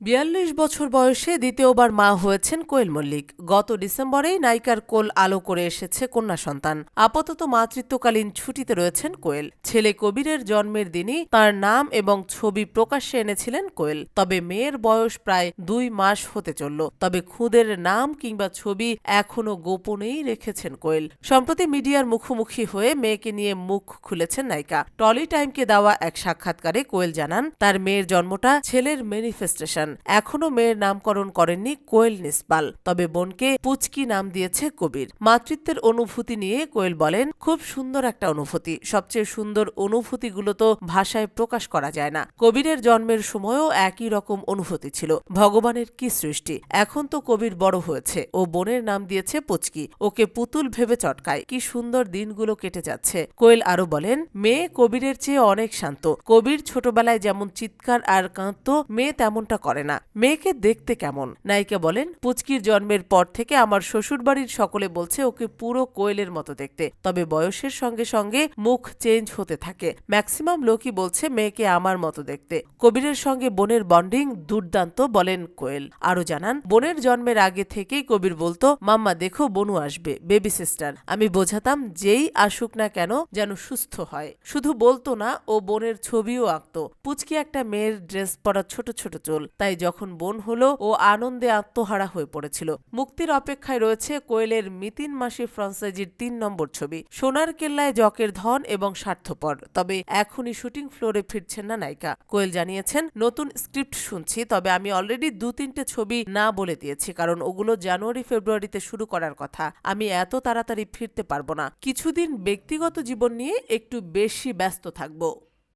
বিয়াল্লিশ বছর বয়সে দ্বিতীয়বার মা হয়েছেন কোয়েল মল্লিক। গত ডিসেম্বরেই নায়িকার কোল আলো করে এসেছে কন্যা সন্তান। আপাতত মাতৃত্বকালীন ছুটিতে রয়েছেন কোয়েল। ছেলে কবিরের জন্মের দিনই তার নাম এবং ছবি প্রকাশ্যে এনেছিলেন কোয়েল। তবে মেয়ের বয়স প্রায় দুই মাস হতে চলল। তবে খুদের নাম কিংবা ছবি এখনও গোপনেই রেখেছেন কোয়েল। সম্প্রতি মিডিয়ার মুখোমুখি হয়ে মেয়েকে নিয়ে মুখ খুলেছেন নায়িকা। টলি টাইমকে দেওয়া এক সাক্ষাৎকারে কোয়েল জানান, তার মেয়ের জন্মটা ছেলের ম্যানিফেস্টেশন। এখনও মেয়ের নামকরণ করেননি কোয়েল নিসপাল, তবে বোনকে পুচকি নাম দিয়েছে কবির। মাতৃত্বের অনুভূতি নিয়ে কোয়েল বলেন, খুব সুন্দর একটা অনুভূতি। সবচেয়ে সুন্দর অনুভূতিগুলো তো ভাষায় প্রকাশ করা যায় না। কবিরের জন্মের সময়ও একই রকম অনুভূতি ছিল, ভগবানের কি সৃষ্টি। এখন তো কবির বড় হয়েছে। ও বোনের নাম দিয়েছে পুচকি। ওকে পুতুল ভেবে চটকায়। কি সুন্দর দিনগুলো কেটে যাচ্ছে। কোয়েল আরও বলেন, মেয়ে কবিরের চেয়ে অনেক শান্ত। কবির ছোটবেলায় যেমন চিৎকার আর কাঁদত, মেয়ে তেমনটা করে না। মেয়েকে দেখতে কেমন? নায়িকা বলেন, পুচকির জন্মের পর থেকে আমার শ্বশুরবাড়ির সকলে বলছে ওকে পুরো কোয়েলের মতো দেখতে। তবে বয়সের সঙ্গে সঙ্গে মুখ চেঞ্জ হতে থাকে। ম্যাক্সিমাম লোকই বলছে মেয়েকে আমার মতো দেখতে। কবিরের সঙ্গে বোনের বন্ডিং দুর্দান্ত বলেন কোয়েল। আরও জানান, বোনের জন্মের আগে থেকেই কবির বলতো, মাম্মা, দেখো বনু আসবে, বেবি সিস্টার। আমি বোঝাতাম যেই আসুক না কেন যেন সুস্থ হয়। শুধু বলতো না, ও বোনের ছবিও আঁকতো। পুচকি একটা মেয়ের ড্রেস পরা ছোট ছোট চুল তাই যখন বোন হলো, ও আনন্দে আত্মহারা হয়ে পড়েছিল। মুক্তির অপেক্ষায় রয়েছে কোয়েলের মিতিন মাসি ফ্রান্সাইজির তিন নম্বর ছবি। সোনার কেল্লায় জকের ধন এবং স্বার্থপর, তবে এখনই শুটিং ফ্লোরে ফিরছেন না নায়িকা। কোয়েল জানিয়েছেন, নতুন স্ক্রিপ্ট শুনছি, তবে আমি অলরেডি দু তিনটে ছবি না বলে দিয়েছি, কারণ ওগুলো জানুয়ারি ফেব্রুয়ারিতে শুরু করার কথা। আমি এত তাড়াতাড়ি ফিরতে পারব না। কিছুদিন ব্যক্তিগত জীবন নিয়ে একটু বেশি ব্যস্ত থাকব।